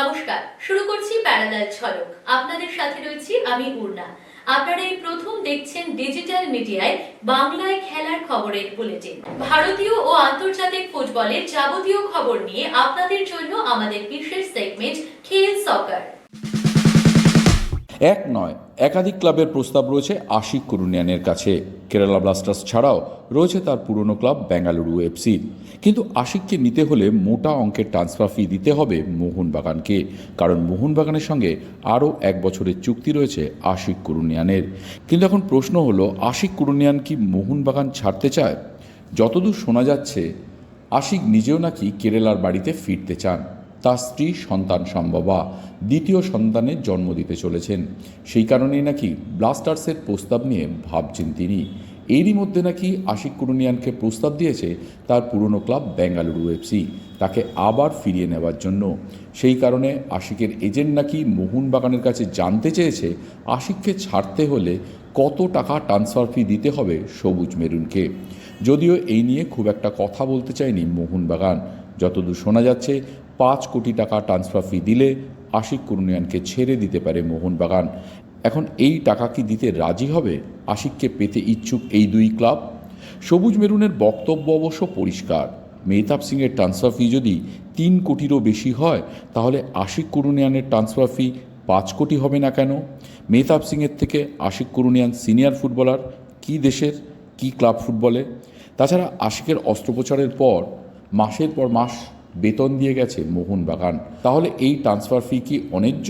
নমস্কার, শুরু করছি প্যারালাল ঝলক আপনাদের সাথে রয়েছি আমি পূর্ণা আপনারা এই প্রথম দেখছেন ডিজিটাল মিডিয়ায় বাংলায় খেলার খবরের বুলেটিন। ভারতীয় ও আন্তর্জাতিক ফুটবলের যাবতীয় খবর নিয়ে আপনাদের জন্য আমাদের বিশেষ সেগমেন্ট খেল সকার এক নয়, একাধিক ক্লাবের প্রস্তাব রয়েছে আশিক কুরুনিয়ানের কাছে। কেরালা ব্লাস্টার্স ছাড়াও রয়েছে তার পুরনো ক্লাব বেঙ্গালুরু এফসি। কিন্তু আশিককে নিতে হলে মোটা অঙ্কের ট্রান্সফার ফি দিতে হবে মোহনবাগানকে, কারণ মোহনবাগানের সঙ্গে আরও এক বছরের চুক্তি রয়েছে আশিক কুরুনিয়ানের। কিন্তু এখন প্রশ্ন হলো, আশিক কুরুনিয়ান কি মোহনবাগান ছাড়তে চায়? যতদূর শোনা যাচ্ছে, আশিক নিজেও নাকি কেরালার বাড়িতে ফিরতে চান। তার স্ত্রী সন্তান সম্ভবা, দ্বিতীয় সন্তানের জন্ম দিতে চলেছেন। সেই কারণেই নাকি ব্লাস্টার্সের প্রস্তাব নিয়ে ভাবছেন তিনি। এরই মধ্যে নাকি আশিক কুরুনিয়ানকে প্রস্তাব দিয়েছে তার পুরনো ক্লাব বেঙ্গালুরু এফসি, তাকে আবার ফিরিয়ে নেওয়ার জন্য। সেই কারণে আশিকের এজেন্ট নাকি মোহনবাগানের কাছে জানতে চেয়েছে আশিককে ছাড়তে হলে কত টাকা ট্রান্সফার ফি দিতে হবে সবুজ মেরুনকে। যদিও এই নিয়ে খুব একটা কথা বলতে চায়নি মোহনবাগান। যতদূর শোনা যাচ্ছে, পাঁচ কোটি টাকা ট্রান্সফার ফি দিলে আশিক কুরুনিয়ানকে ছেড়ে দিতে পারে মোহনবাগান। এখন এই টাকা কি দিতে রাজি হবে? আশিককে পেতে ইচ্ছুক এই দুই ক্লাব? সবুজ মেরুনের বক্তব্য অবশ্য পরিষ্কার। মেহতাব সিংয়ের ট্রান্সফার ফি যদি তিন কোটিরও বেশি হয়, তাহলে আশিক কুরুনিয়ানের ট্রান্সফার ফি পাঁচ কোটি হবে না কেন? মেহতাব সিংয়ের থেকে আশিক কুরুনিয়ান সিনিয়র ফুটবলার কি দেশের, কি ক্লাব ফুটবলে তাছাড়া আশিকের অস্ত্রোপচারের পর মাসের পর মাস বেতন দিয়ে গেছে মোহনবাগান। তাহলে এই ট্রান্সফার ফি কি অন্যায্য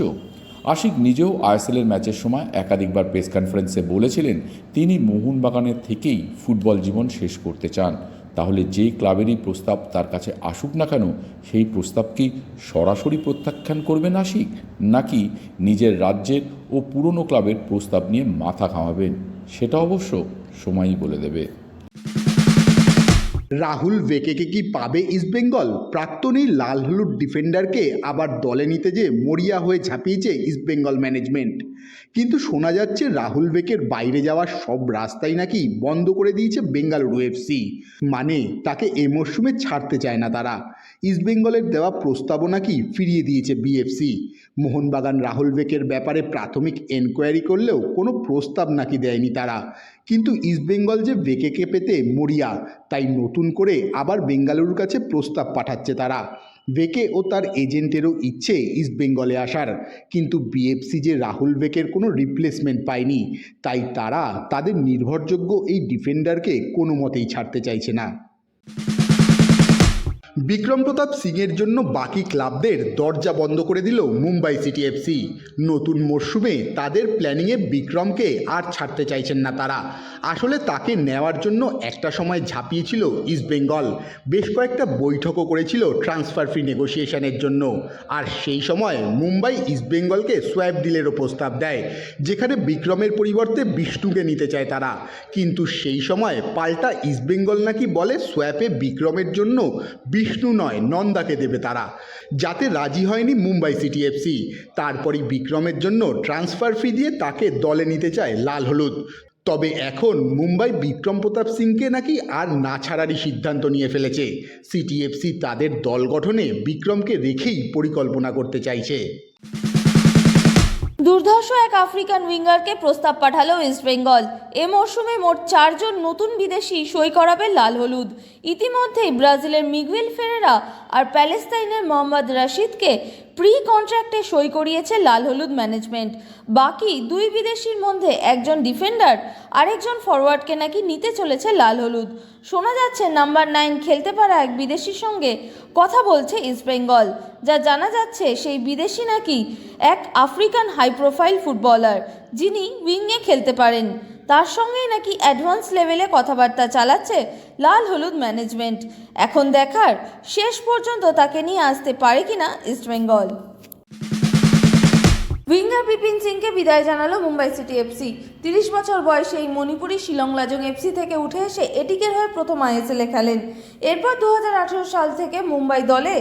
আশিক নিজেও আইএসএলের ম্যাচের সময় একাধিকবার প্রেস কনফারেন্সে বলেছিলেন, তিনি মোহনবাগানের থেকেই ফুটবল জীবন শেষ করতে চান। তাহলে যে ক্লাবেরই প্রস্তাব তার কাছে আসুক না কেন, সেই প্রস্তাব কি সরাসরি প্রত্যাখ্যান করবেন আশিক নাকি নিজের রাজ্যের ও পুরনো ক্লাবের প্রস্তাব নিয়ে মাথা ঘামাবেন? সেটা অবশ্য সময়ই বলে দেবে। রাহুল ভেকেকে কি পাবে ইস্টবেঙ্গল প্রাক্তনী লাল হলুদ ডিফেন্ডারকে আবার দলে নিতে যে মরিয়া হয়ে ঝাঁপিয়েছে ইস্টবেঙ্গল ম্যানেজমেন্ট কিন্তু শোনা যাচ্ছে রাহুল ভেকের বাইরে যাওয়ার সব রাস্তাই নাকি বন্ধ করে দিয়েছে বেঙ্গালুরু এফসি মানে তাকে এ মরশুমে ছাড়তে চায় না তারা। ইস্টবেঙ্গলের দেওয়া প্রস্তাবও নাকি ফিরিয়ে দিয়েছে বিএফসি মোহনবাগান রাহুল বেকের ব্যাপারে প্রাথমিক এনকোয়ারি করলেও কোনো প্রস্তাব নাকি দেয়নি তারা। কিন্তু ইস্টবেঙ্গল যে বেকেকে পেতে মরিয়া, তাই নতুন করে আবার বেঙ্গালুরুর কাছে প্রস্তাব পাঠাচ্ছে তারা। বেকে ও তার এজেন্টেরও ইচ্ছে ইস্টবেঙ্গলে আসার। কিন্তু বিএফসি যে রাহুল বেকের কোনো রিপ্লেসমেন্ট পায়নি, তাই তারা তাদের নির্ভরযোগ্য এই ডিফেন্ডারকে কোনো মতেই ছাড়তে চাইছে না। বিক্রম প্রতাপ সিংয়ের জন্য বাকি ক্লাবদের দরজা বন্ধ করে দিল মুম্বাই সিটি এফসি নতুন মরশুমে তাদের প্ল্যানিংয়ে বিক্রমকে আর ছাড়তে চাইছেন না তারা। আসলে তাকে নেওয়ার জন্য একটা সময় ঝাঁপিয়েছিল ইস্টবেঙ্গল বেশ কয়েকটা বৈঠকও করেছিল ট্রান্সফার ফি নেগোসিয়েশনের জন্য। আর সেই সময় মুম্বাই ইস্টবেঙ্গলকে সোয়াব ডিলেরও প্রস্তাব দেয়, যেখানে বিক্রমের পরিবর্তে বিষ্ণুকে নিতে চায় তারা। কিন্তু সেই সময় পাল্টা ইস্টবেঙ্গল নাকি বলে সোয়াপে বিক্রমের জন্য বিষ্ণু নয়, নন্দাকে দেবে তারা। যাতে রাজি হয়নি মুম্বাই সিটি এফসি তারপরই বিক্রমের জন্য ট্রান্সফার ফি দিয়ে তাকে দলে নিতে চায় লাল হলুদ। তবে এখন মুম্বাই বিক্রম প্রতাপ সিংকে নাকি আর না ছাড়ারই সিদ্ধান্ত নিয়ে ফেলেছে। সিটিএফসি তাদের দল গঠনে বিক্রমকে রেখেই পরিকল্পনা করতে চাইছে। দুর্ধর্ষ এক আফ্রিকান উইঙ্গারকে প্রস্তাব পাঠালো ইস্টবেঙ্গল এ মরশুমে মোট চারজন নতুন বিদেশি সই করাবে লাল হলুদ। ইতিমধ্যেই ব্রাজিলের মিগুয়েল ফেরেরা আর প্যালেস্তাইনের মোহাম্মদ রাশিদকে প্রি কন্ট্রাক্টে সই করিয়েছে লাল হলুদ ম্যানেজমেন্ট বাকি দুই বিদেশির মধ্যে একজন ডিফেন্ডার আরেকজন ফরওয়ার্ডকে নাকি নিতে চলেছে লাল হলুদ। শোনা যাচ্ছে নাম্বার নাইন খেলতে পারা এক বিদেশির সঙ্গে কথা বলছে ইস্টবেঙ্গল যা জানা যাচ্ছে সেই বিদেশি নাকি এক আফ্রিকান হাই প্রোফাইল ফুটবলার যিনি উইংয়ে খেলতে পারেন। তার সঙ্গেই নাকি অ্যাডভান্স লেভেলে কথাবার্তা চালাচ্ছে লাল হলুদ ম্যানেজমেন্ট এখন দেখার শেষ পর্যন্ত তাকে নিয়ে আসতে পারে কিনা ইস্টবেঙ্গল উইঙ্গার বিপিন সিংকে বিদায় জানালো মুম্বাই সিটি এফসি তিরিশ বছর বয়সে এই মণিপুরি শিলং লাজং এফসি থেকে উঠে এসে এটিকের হয়ে প্রথম আইএসএলে খেলেন এরপর দু হাজার আঠারো সাল থেকে মুম্বাই দলে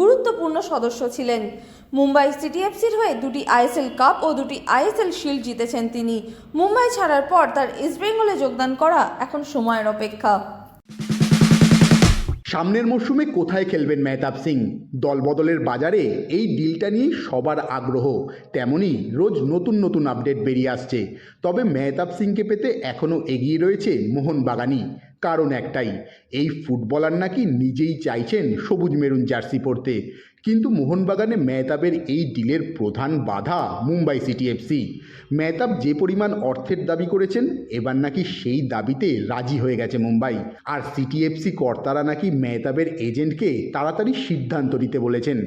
গুরুত্বপূর্ণ সদস্য ছিলেন। মুম্বাই সিটি এফসির হয়ে দুটি আইএসএল কাপ ও দুটি আইএসএল শিল্ড জিতেছেন তিনি। মুম্বাই ছাড়ার পর তার ইস্টবেঙ্গলে যোগদান করা এখন সময়ের অপেক্ষা। সামনের মরশুমে কোথায় খেলবেন মেহতাব সিং? দলবদলের বাজারে এই ডিলটা নিয়ে সবার আগ্রহ। তেমনি রোজ নতুন নতুন আপডেট বেরিয়ে আসছে। তবে মেহতাব সিংকে পেতে এখনও এগিয়ে রয়েছে মোহনবাগানই। কারণ একটাই, এই ফুটবলার নাকি নিজেই চাইছেন সবুজ মেরুন জার্সি পরতে। কিন্তু মোহনবাগানে মেহতাবের এই ডিলের প্রধান বাধা মুম্বাই সিটি এফসি মেহতাব যে পরিমাণ অর্থের দাবি করেছেন, এবার নাকি সেই দাবিতে রাজি হয়ে গেছে মুম্বাই। আর সিটি এফসি কর্তারা নাকি মেহতাবের এজেন্টকে তাড়াতাড়ি সিদ্ধান্ত নিতে বলেছেন,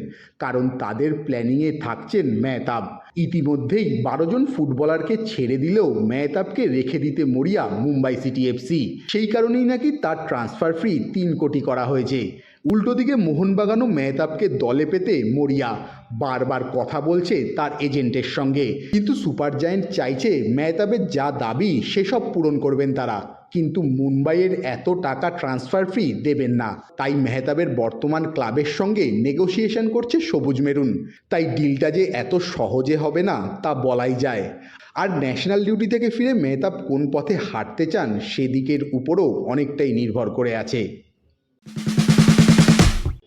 কারণ তাদের প্ল্যানিংয়ে থাকছেন মেহতাব। ইতিমধ্যেই বারো জন ফুটবলারকে ছেড়ে দিলেও মেহতাবকে রেখে দিতে মরিয়া মুম্বাই সিটি এফসি সেই কারণেই নাকি তার ট্রান্সফার ফি তিন কোটি করা হয়েছে। উল্টো দিকে মোহনবাগানও মেহতাবকে দলে পেতে মরিয়া। বারবার কথা বলছে তার এজেন্টের সঙ্গে। কিন্তু সুপার জায়েন্ট চাইছে মেহতাবের যা দাবি, সেসব পূরণ করবেন তারা। কিন্তু মুম্বাইয়ের এত টাকা ট্রান্সফার ফি দেবেন না। তাই মেহতাবের বর্তমান ক্লাবের সঙ্গে নেগোসিয়েশন করছে সবুজ মেরুন। তাই ডিলটা যে এত সহজে হবে না, তা বলাই যায়। আর ন্যাশনাল ডিউটি থেকে ফিরে মেহতাব কোন পথে হাঁটতে চান, সেদিকের উপরও অনেকটাই নির্ভর করে আছে।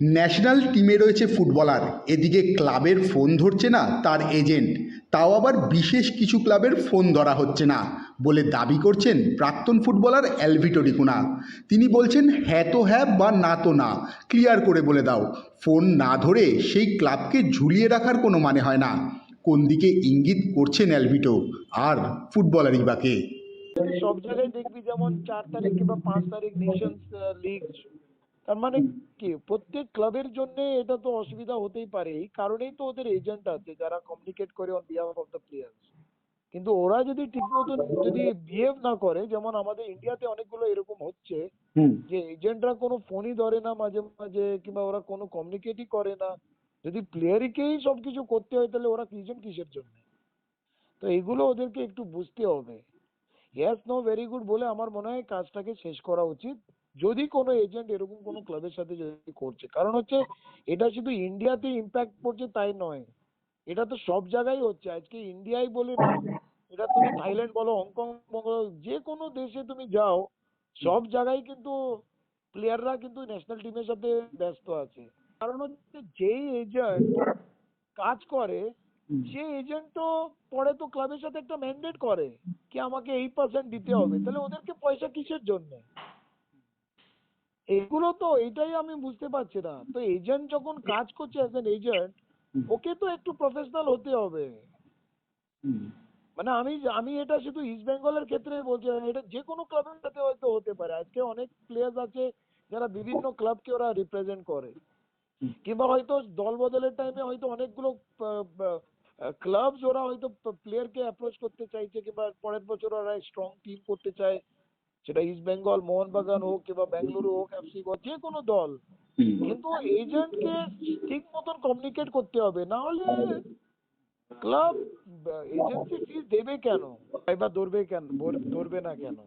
ন্যাশনাল টিমে রয়েছে ফুটবলার। এদিকে ক্লাবের ফোন ধরছে না তার এজেন্ট। তাও আবার বিশেষ কিছু ক্লাবের ফোন ধরা হচ্ছে না বলে দাবি করছেন প্রাক্তন ফুটবলার অ্যালভিটো ডিকুনা তিনি বলছেন হ্যাঁ তো হ্যাঁ বা না তো না, ক্লিয়ার করে বলে দাও। ফোন না ধরে সেই ক্লাবকে ঝুলিয়ে রাখার কোনো মানে হয় না। কোন দিকে ইঙ্গিত করছেন অ্যালভিটো? আর ফুটবলারই বাকে সব জায়গায় দেখবি যেমন চার তারিখ কিংবা পাঁচ তারিখ নেশনস লিগ তার মানে কি? প্রত্যেক ক্লাবের জন্য এটা তো অসুবিধা হতেই পারে। এই কারণেই তো ওদের এজেন্ট আছে যারা কমিউনিকেট করে on behalf of the players কিন্তু ওরা যদি ঠিক মতন যদি বিহেভ না করে যেমন আমাদের ইন্ডিয়াতে অনেকগুলো এরকম হচ্ছে যে এজেন্টরা কোনো ফোনই ধরে না মাঝে মাঝে কিংবা ওরা কোনো কমিউনিকেটই করে না। যদি প্লেয়ারকেই সবকিছু করতে হয় তাহলে ওরা এজেন্ট কিসের জন্য? তো এগুলো ওদেরকে একটু বুঝতে হবে। ইয়েস নো ভেরি গুড বলে আমার মনে হয় কাজটাকে শেষ করা উচিত। যদি কোনো এজেন্ট এরকম কোনো ক্লাবের সাথে যদি করছে কারণ হচ্ছে এটা শুধু ইন্ডিয়াতে ইম্প্যাক্ট পড়ছে তাই নয়। এটা তো সব জায়গায় হচ্ছে। আজকে ইন্ডিয়াই বলে না এটা তুমি থাইল্যান্ড বলো হংকং বলো যে কোনো দেশে তুমি যাও সব জায়গায় কিন্তু প্লেয়াররা কিন্তু ন্যাশনাল টিমের সাথে ব্যস্ত আছে। কারণ হচ্ছে যেই এজেন্ট কাজ করে সে এজেন্ট তো পরে তো ক্লাবের সাথে একটা ম্যান্ডেট করে কি আমাকে এই পার্সেন্ট দিতে হবে। তাহলে ওদেরকে পয়সা কিসের জন্য? এগুলো তো এটাই আমি বুঝতে পারছি না। তো এজেন্ট যখন কাজ করছে অ্যাজ এন এজেন্ট ওকে তো একটু প্রফেশনাল হতে হবে। মানে আমি আমি এটা শুধু ইস্ট বেঙ্গলের ক্ষেত্রে বলছি না, এটা যে কোনো ক্লাবের সাথে হয়তো হতে পারে। আজকে অনেক প্লেয়ার্স আছে যারা বিভিন্ন ক্লাবকে ওরা রিপ্রেজেন্ট করে। কিংবা হয়তো দল বদলের টাইমে হয়তো অনেকগুলো ক্লাবস ওরা হয়তো প্লেয়ারকে অ্যাপ্রোচ করতে চাইছে কিংবা পরের বছর ওরা স্ট্রং টিম করতে চায়। সেটা ইস্ট বেঙ্গল মোহনবাগান হোক কিংবা বেঙ্গালুরু হোক এফসি হোক যে কোনো দল কিন্তু এজেন্টকে ঠিক মতন কমিউনিকেট করতে হবে। না হলে ক্লাব এজেন্সি ফিস দেবে কেন? এবার ধরবে কেন? ধরবে না কেন?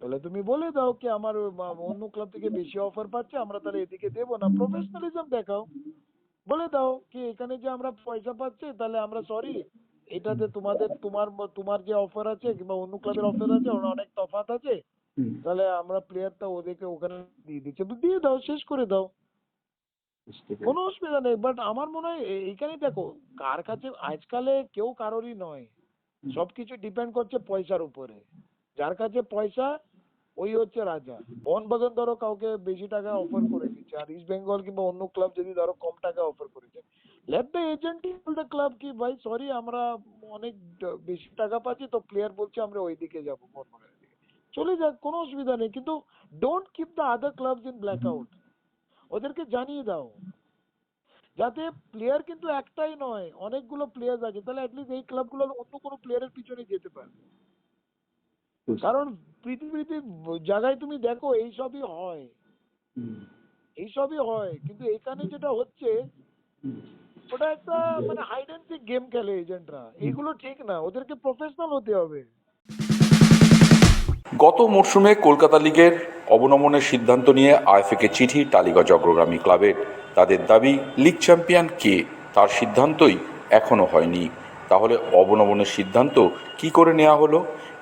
তাহলে তুমি বলে দাও কি আমার অন্য ক্লাব থেকে বেশি অফার পাচ্ছে আমরা তাহলে এদিকে দেবো না। প্রফেশনালিজম দেখাও। বলে দাও কি এখানে যে আমরা পয়সা পাচ্ছি তাহলে আমরা সরি এটাতে তোমাদের তোমার তোমার যে অফার আছে কিংবা অন্য ক্লাবের অফার আছে ওরা অনেক তফাৎ আছে। তাহলে আমরা প্লেয়ারটা ওদেরকে ওখানে দিয়ে দিচ্ছি। দিয়ে দাও শেষ করে দাও। কোনো অসুবিধা নেই বাট আমার মনে হয় এ- এইখানেই দেখো কার কাছে আজকালে কেউ কারোরই নয়। সবকিছু ডিপেন্ড করছে পয়সার উপরে। যার কাছে পয়সা ওই হচ্ছে রাজা। মোহনবাগান ধরো কাউকে বেশি টাকা অফার করে দিচ্ছে আর ইস্ট বেঙ্গল কিংবা অন্য ক্লাব যদি ধরো কম টাকা অফার করেছে। Let the agent the club কি ভাই সরি আমরা অনেক বেশি টাকা পাচ্ছি তো প্লেয়ার বলছে আমরা যাব মোহনবাগানের দিকে চলে যাক কোনো অসুবিধা নেই কিন্তু don't keep the other clubs in blackout ওদেরকে জানিয়ে দাও যাতে প্লেয়ার কিন্তু একটাই নয় অনেকগুলো প্লেয়ার আছে তাহলে অ্যাটলিস্ট এই ক্লাবগুলো অন্য কোনো প্লেয়ারের পিছনে যেতে পারে কারণ পৃথিবীতে জায়গায় তুমি দেখো এইসবই হয়। এইসবই হয় কিন্তু এখানে যেটা হচ্ছে ওটা একটা মানে হাইড সিক গেম খেলে এজেন্টরা এগুলো ঠিক না, ওদেরকে প্রফেশনাল হতে হবে। গত মরশুমে কলকাতা লিগের অবনমনের সিদ্ধান্ত নিয়ে আইএফএকে চিঠি টালিগঞ্জ অগ্রগামী ক্লাবের তাদের দাবি, লিগ চ্যাম্পিয়ন কে, তার সিদ্ধান্তই এখনও হয়নি। তাহলে অবনমনের সিদ্ধান্ত কি করে নেওয়া হলো?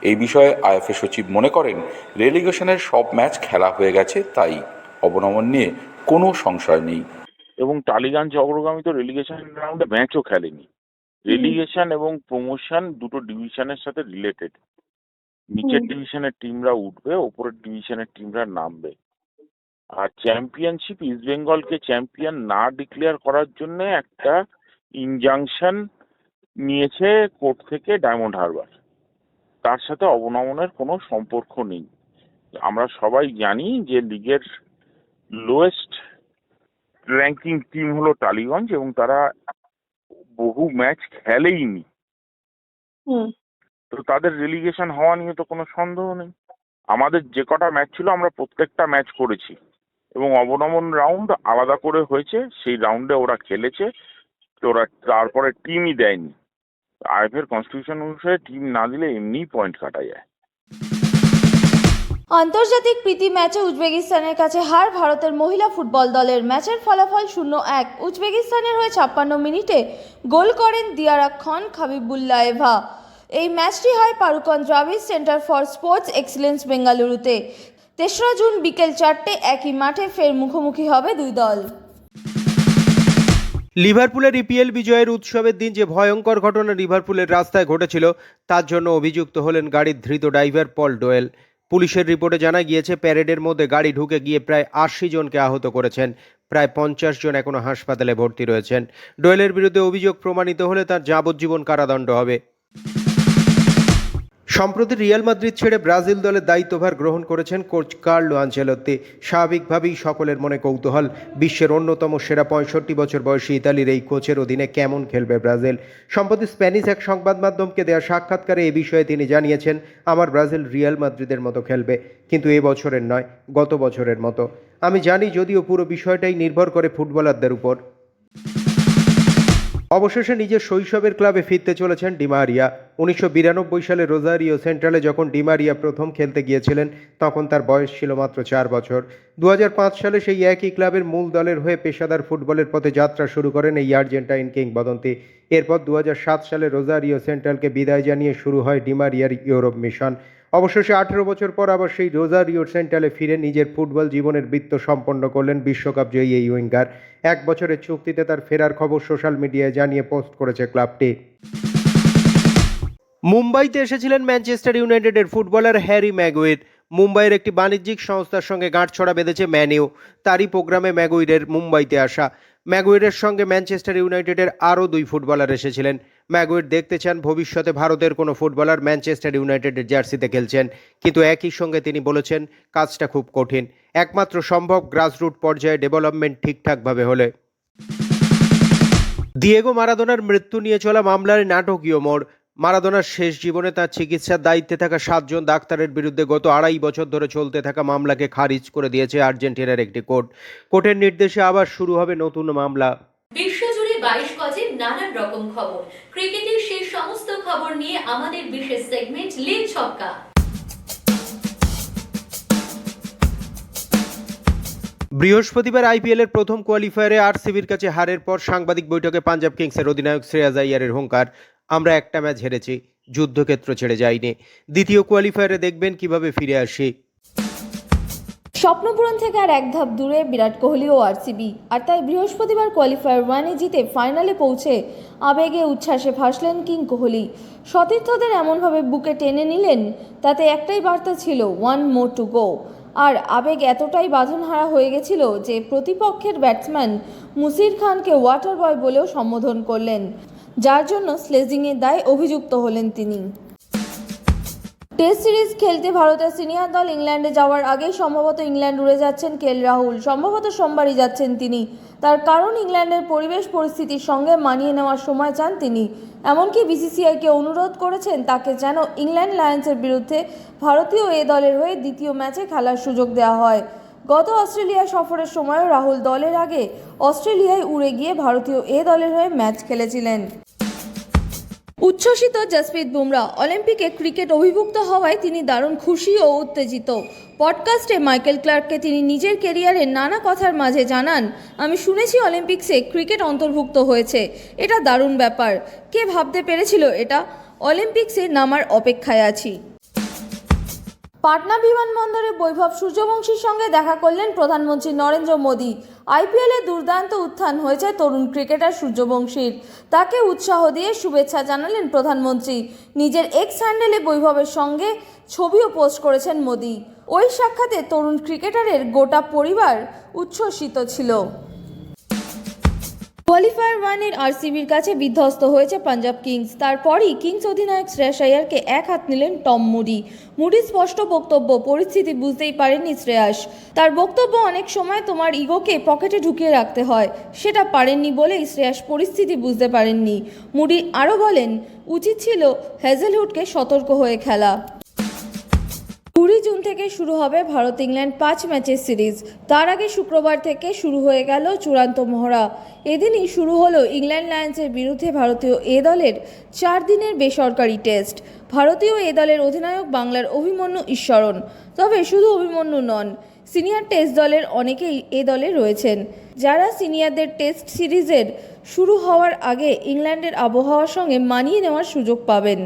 এই বিষয়ে আইএফএ সচিব মনে করেন রেলিগেশনের সব ম্যাচ খেলা হয়ে গেছে, তাই অবনমন নিয়ে কোনো সংশয় নেই। এবং টালিগঞ্জ অগ্রগামী তো রেলিগেশন রাউন্ডে ম্যাচও খেলেনি। রেলিগেশন এবং প্রমোশন দুটো ডিভিশনের সাথে রিলেটেড নিচের ডিভিশনের টিমরা উঠবে ওপরের ডিভিশনের টিমরা নামবে। আর চ্যাম্পিয়নশিপ ইস্ট বেঙ্গলকে চ্যাম্পিয়ন না ডিক্লেয়ার করার জন্য একটা ইনজাংশন নিয়েছে কোর্ট থেকে ডায়মন্ড হারবার তার সাথে অবনমনের কোনো সম্পর্ক নেই। আমরা সবাই জানি যে লিগের লোয়েস্ট র্যাঙ্কিং টিম হলো টালিগঞ্জ এবং তারা বহু ম্যাচ খেলেইনি। তো তাদের রেলিগেশন হওয়া নিয়ে তো কোনো সন্দেহ নেই। আমাদের যে কটা ম্যাচ ছিল আমরা প্রত্যেকটা ম্যাচ করেছি এবং অবনমন রাউন্ড আলাদা করে হয়েছে। সেই রাউন্ডে ওরা খেলেছে। তো ওরা তারপরে টিমই দেয়নি। আইএফের কনস্টিটিউশন অনুসারে টিম না দিলে এমনিই পয়েন্ট কাটা যায়। আন্তর্জাতিক প্রীতি ম্যাচে উজবেকিস্তানের কাছে হার ভারতের মহিলা ফুটবল দলের ম্যাচের ফলাফল শূন্য এক। উজবেকিস্তানের হয়ে ছাপ্পান্ন মিনিটে গোল করেন দিয়ারা খান খাবিবুল্লায়েভা। এই ম্যাচটি হয় Padukone Dravid centre for sports excellence বেঙ্গালুরুতে। তেসরা জুন বিকেল চারটে একই মাঠে ফের মুখোমুখি হবে দুই দল। লিভারপুলের ইপিএল বিজয়ের উৎসবের দিন যে ভয়ঙ্কর ঘটনা লিভারপুলের রাস্তায় ঘটেছিল, তার জন্য অভিযুক্ত হলেন গাড়ির ধৃত ড্রাইভার পল ডোয়েল। পুলিশের রিপোর্টে জানা গিয়েছে, প্যারেডের মধ্যে গাড়ি ঢুকে গিয়ে প্রায় আশি জনকে আহত করেছেন। প্রায় পঞ্চাশ জন এখনও হাসপাতালে ভর্তি রয়েছেন। ডোয়েলের বিরুদ্ধে অভিযোগ প্রমাণিত হলে তার যাবজ্জীবন কারাদণ্ড হবে। সম্প্রতি রিয়াল মাদ্রিদ ছেড়ে ব্রাজিল দলের দায়িত্বভার গ্রহণ করেছেন কোচ কার্লো আঞ্চেলত্তি। স্বাভাবিকভাবেই সকলের মনে কৌতূহল। বিশ্বের অন্যতম সেরা পঁয়ষট্টি বছর বয়সী ইতালির এই কোচের অধীনে কেমন খেলবে ব্রাজিল? সম্প্রতি স্প্যানিশ এক সংবাদ মাধ্যমকে দেওয়া সাক্ষাৎকারে এ বিষয়ে তিনি জানিয়েছেন, আমার ব্রাজিল রিয়াল মাদ্রিদের মতো খেলবে। কিন্তু এ বছরের নয়, গত বছরের মতো। আমি জানি যদিও পুরো বিষয়টাই নির্ভর করে ফুটবলারদের উপর। অবশেষে নিজের শৈশবের ক্লাবে ফিরতে চলেছেন ডিমারিয়া উনিশশো বিরানব্বই সালে রোজারিও সেন্ট্রালে যখন ডিমারিয়া প্রথম খেলতে গিয়েছিলেন, তখন তার বয়স ছিল মাত্র চার বছর। দু হাজার পাঁচ সালে সেই একই ক্লাবের মূল দলের হয়ে পেশাদার ফুটবলের পথে যাত্রা শুরু করেন এই আর্জেন্টাইন কিংবদন্তি। এরপর দু হাজার সাত সালে রোজারিও সেন্ট্রালকে বিদায় জানিয়ে শুরু হয় ডিমারিয়ার ইউরোপ মিশন। অবশেষে আঠেরো বছর পর আবার সেই রোজারিও সেন্ট্রালে ফিরে নিজের ফুটবল জীবনের বৃত্ত সম্পন্ন করলেন বিশ্বকাপ জয়ী এই উইঙ্গার। এক বছরের চুক্তিতে তার ফেরার খবর সোশ্যাল মিডিয়ায় জানিয়ে পোস্ট করেছে ক্লাবটি। মুম্বাইতে এসেছিলেন ম্যানচেস্টার ইউনাইটেডের ফুটবলার হ্যারি ম্যাগুইর মুম্বাইয়ের একটি বাণিজ্যিক সংস্থার সঙ্গে গাঁটছড়া বেঁধেছে ম্যানিউ তারই প্রোগ্রামে ম্যাগুইরের মুম্বাইতে আসা। ম্যাগুইরের সঙ্গে ম্যানচেস্টার ইউনাইটেডের আরও দুই ফুটবলার এসেছিলেন। ম্যাগুইর দেখতে চান, ভবিষ্যতে ভারতের কোনো ফুটবলার ম্যানচেস্টার ইউনাইটেডের জার্সিতে খেলছেন। কিন্তু একই সঙ্গে তিনি বলেছেন, কাজটা খুব কঠিন। একমাত্র সম্ভব গ্রাসরুট পর্যায়ে ডেভেলপমেন্ট ঠিকঠাকভাবে হলে। দিয়েগো মারাদোনার মৃত্যু নিয়ে চলা মামলার নাটকীয় মোড়। মারাদোনার শেষ জীবনে তার চিকিৎসার দায়িত্বে থাকা সাতজন ডাক্তারের বিরুদ্ধে গত আড়াই বছর ধরে চলতে থাকা মামলাকে খারিজ করে দিয়েছে আর্জেন্টিনার একটি কোর্ট। কোর্টের নির্দেশে আবার শুরু হবে নতুন মামলা। রকম খবর। ক্রিকেটের সেই সমস্ত খবর নিয়ে আমাদের বিশেষ সেগমেন্ট লিগ ছক্কা। বৃহস্পতিবার আইপিএলের প্রথম কোয়ালিফায়ারে আর আরসিবির কাছে হারের পর সাংবাদিক বৈঠকে পাঞ্জাব কিংসের অধিনায়ক শ্রেয়াজ আইয়ারের হুঙ্কার। আমরা একটা ম্যাচ হেরেছি, যুদ্ধক্ষেত্র ছেড়ে যাইনি। দ্বিতীয় কোয়ালিফায়ারে দেখবেন কীভাবে ফিরে আসি। স্বপ্নপূরণ থেকে আর এক ধাপ দূরে বিরাট কোহলি ও আরসিবি আর তাই বৃহস্পতিবার কোয়ালিফায়ার ওয়ানে জিতে ফাইনালে পৌঁছে আবেগে উচ্ছ্বাসে ভাসলেন কিং কোহলি। সতীর্থদের এমনভাবে বুকে টেনে নিলেন, তাতে একটাই বার্তা ছিল ওয়ান মোর টু গো আর আবেগ এতটাই বাঁধনহারা হয়ে গেছিল যে প্রতিপক্ষের ব্যাটসম্যান মুসির খানকে ওয়াটার বয় বলেও সম্বোধন করলেন, যার জন্য স্লেজিংয়ের দায় অভিযুক্ত হলেন তিনি। টেস্ট সিরিজ খেলতে ভারতের সিনিয়র দল ইংল্যান্ডে যাওয়ার আগেই সম্ভবত ইংল্যান্ড উড়ে যাচ্ছেন কেল রাহুল। সম্ভবত সোমবারই যাচ্ছেন তিনি। তার কারণ ইংল্যান্ডের পরিবেশ পরিস্থিতির সঙ্গে মানিয়ে নেওয়ার সময় চান তিনি। এমনকি বিসিসিআইকে অনুরোধ করেছেন তাকে যেন ইংল্যান্ড লায়ন্সের বিরুদ্ধে ভারতীয় এ দলের হয়ে দ্বিতীয় ম্যাচে খেলার সুযোগ দেওয়া হয়। গত অস্ট্রেলিয়া সফরের সময়ও রাহুল দলের আগে অস্ট্রেলিয়ায় উড়ে গিয়ে ভারতীয় এ দলের হয়ে ম্যাচ খেলেছিলেন। উচ্ছ্বসিত জসপ্রীত বুমরা, অলিম্পিকে ক্রিকেট অভিভুক্ত হওয়ায় তিনি দারুণ খুশি ও উত্তেজিত। পডকাস্টে মাইকেল ক্লার্ককে তিনি নিজের কেরিয়ারের নানা কথার মাঝে জানান, আমি শুনেছি অলিম্পিক্সে ক্রিকেট অন্তর্ভুক্ত হয়েছে। এটা দারুণ ব্যাপার। কে ভাবতে পেরেছিল এটা? অলিম্পিক্সে নামার অপেক্ষায় আছি। পাটনা বিমানবন্দরে বৈভব সূর্যবংশীর সঙ্গে দেখা করলেন প্রধানমন্ত্রী নরেন্দ্র মোদী। আইপিএলে দুর্দান্ত উত্থান হয়েছে তরুণ ক্রিকেটার সূর্যবংশীর। তাকে উৎসাহ দিয়ে শুভেচ্ছা জানালেন প্রধানমন্ত্রী। নিজের এক্স হ্যান্ডেলে বৈভবের সঙ্গে ছবিও পোস্ট করেছেন মোদী। ওই সাক্ষাতে তরুণ ক্রিকেটারের গোটা পরিবার উচ্ছ্বসিত ছিল। কোয়ালিফায়ার ওয়ানের আরসিবির কাছে বিধ্বস্ত হয়েছে পাঞ্জাব কিংস। তারপরই কিংস অধিনায়ক শ্রেয়াস আয়ারকে এক হাত নিলেন টম মুডি। মুডির স্পষ্ট বক্তব্য, পরিস্থিতি বুঝতেই পারেননি শ্রেয়াস। তার বক্তব্য, অনেক সময় তোমার ইগোকে পকেটে ঢুকিয়ে রাখতে হয়। সেটা পারেননি বলেই শ্রেয়াস পরিস্থিতি বুঝতে পারেননি। মুডি আরও বলেন, উচিত ছিল হ্যাজেলহুডকে সতর্ক হয়ে খেলা। কুড়ি জুন থেকে শুরু হবে ভারত ইংল্যান্ড পাঁচ ম্যাচের সিরিজ। তার আগে শুক্রবার থেকে শুরু হয়ে গেল চূড়ান্ত মহড়া। এদিনই শুরু হলো ইংল্যান্ড লায়ন্সের বিরুদ্ধে ভারতীয় এ দলের চার দিনের বেসরকারি টেস্ট। ভারতীয় এ দলের অধিনায়ক বাংলার অভিমন্যু ঈশ্বরণ। তবে শুধু অভিমন্যু নন, সিনিয়র টেস্ট দলের অনেকেই এ দলে রয়েছেন। যারা সিনিয়রদের টেস্ট সিরিজের শুরু হওয়ার আগে ইংল্যান্ডের আবহাওয়ার সঙ্গে মানিয়ে নেওয়ার সুযোগ পাবেন।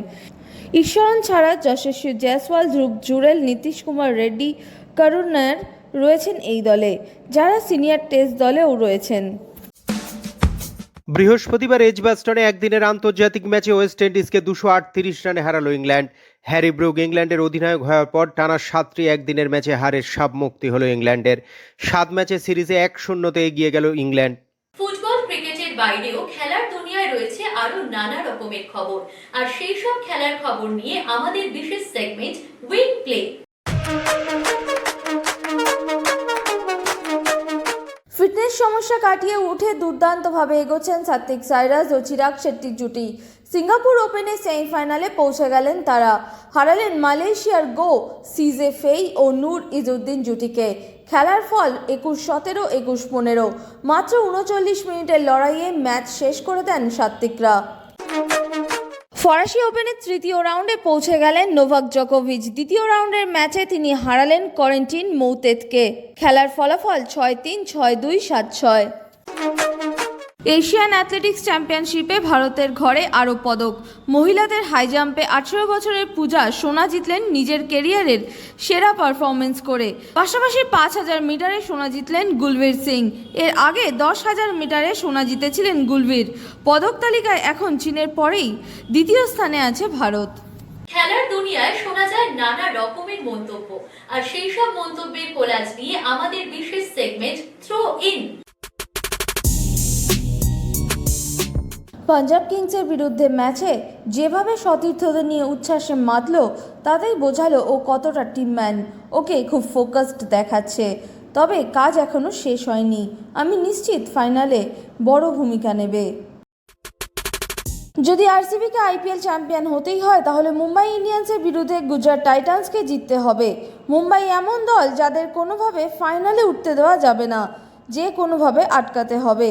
ঈশ্বরণ ছাড়া যশস্বী জয়সওয়াল ধ্রুব জুরেল নীতিশ কুমার রেড্ডি করুণ নায়ার রয়েছেন এই দলে যারা সিনিয়র টেস্ট দলেও রয়েছেন। বৃহস্পতিবার এজবাস্টনে একদিনের আন্তর্জাতিক ম্যাচে ওয়েস্ট ইন্ডিজকে দুশো আটত্রিশ রানে হারালো ইংল্যান্ড। হ্যারি ব্রুক ইংল্যান্ডের অধিনায়ক হওয়ার পর টানা সাতটি একদিনের ম্যাচে হারের সাব মুক্তি হলো ইংল্যান্ডের। সাত ম্যাচে সিরিজে এক শূন্যতে এগিয়ে গেল ইংল্যান্ড। ফুটবল ক্রিকেটের বাইরেও আরও নানা রকমের খবর। আর সেই সব খেলার খবর নিয়ে আমাদের বিশেষ সেগমেন্ট উইক প্লে ফিটনেস সমস্যা কাটিয়ে উঠে দুর্দান্তভাবে এগোচ্ছেন সাত্বিক সাইরাজ ও চিরাগ শেট্টির জুটি। সিঙ্গাপুর ওপেনে সেমিফাইনালে পৌঁছে গেলেন তারা। হারালেন মালয়েশিয়ার গো সিজে ফেই ও নূর ইজউদ্দিন জুটিকে। খেলার ফল একুশ সতেরো, একুশ পনেরো। মাত্র উনচল্লিশ মিনিটের লড়াইয়ে ম্যাচ শেষ করে দেন সাত্বিকরা ফরাসি ওপেনের তৃতীয় রাউন্ডে পৌঁছে গেলেন নোভাক জকোভিচ। দ্বিতীয় রাউন্ডের ম্যাচে তিনি হারালেন করেন্টিন মৌতেতকে। খেলার ফলাফল ছয় তিন, ছয় দুই, সাত ছয়। এশিয়ান অ্যাথলেটিক্স চ্যাম্পিয়নশিপে ভারতের ঘরে আরও পদক। মহিলাদের হাই জাম্পে আঠেরো বছরের পূজা সোনা জিতলেন নিজের কেরিয়ারের সেরা পারফরমেন্স করে। পাশাপাশি পাঁচ হাজার মিটারে সোনা জিতলেন গুলবীর সিং। এর আগে দশ হাজার মিটারে সোনা জিতেছিলেন গুলবীর। পদক তালিকায় এখন চীনের পরেই দ্বিতীয় স্থানে আছে ভারত। খেলার দুনিয়ায় শোনা যায় নানা রকমের মন্তব্য। আর সেই সব মন্তব্যের কোলাজ নিয়ে আমাদের বিশেষ সেগমেন্ট থ্রো ইন পাঞ্জাব কিংসের বিরুদ্ধে ম্যাচে যেভাবে সতীর্থদের নিয়ে উচ্ছ্বাসে মাতল, তাতেই বোঝালো ও কতটা টিমম্যান ওকে খুব ফোকাসড দেখাচ্ছে। তবে কাজ এখনও শেষ হয়নি। আমি নিশ্চিত ফাইনালে বড় ভূমিকা নেবে। যদি আরসিবিকে আইপিএল চ্যাম্পিয়ন হতেই হয়, তাহলে মুম্বাই ইন্ডিয়ান্সের বিরুদ্ধে গুজরাট টাইটান্সকে জিততে হবে। মুম্বাই এমন দল যাদের কোনোভাবে ফাইনালে উঠতে দেওয়া যাবে না, যে কোনোভাবে আটকাতে হবে।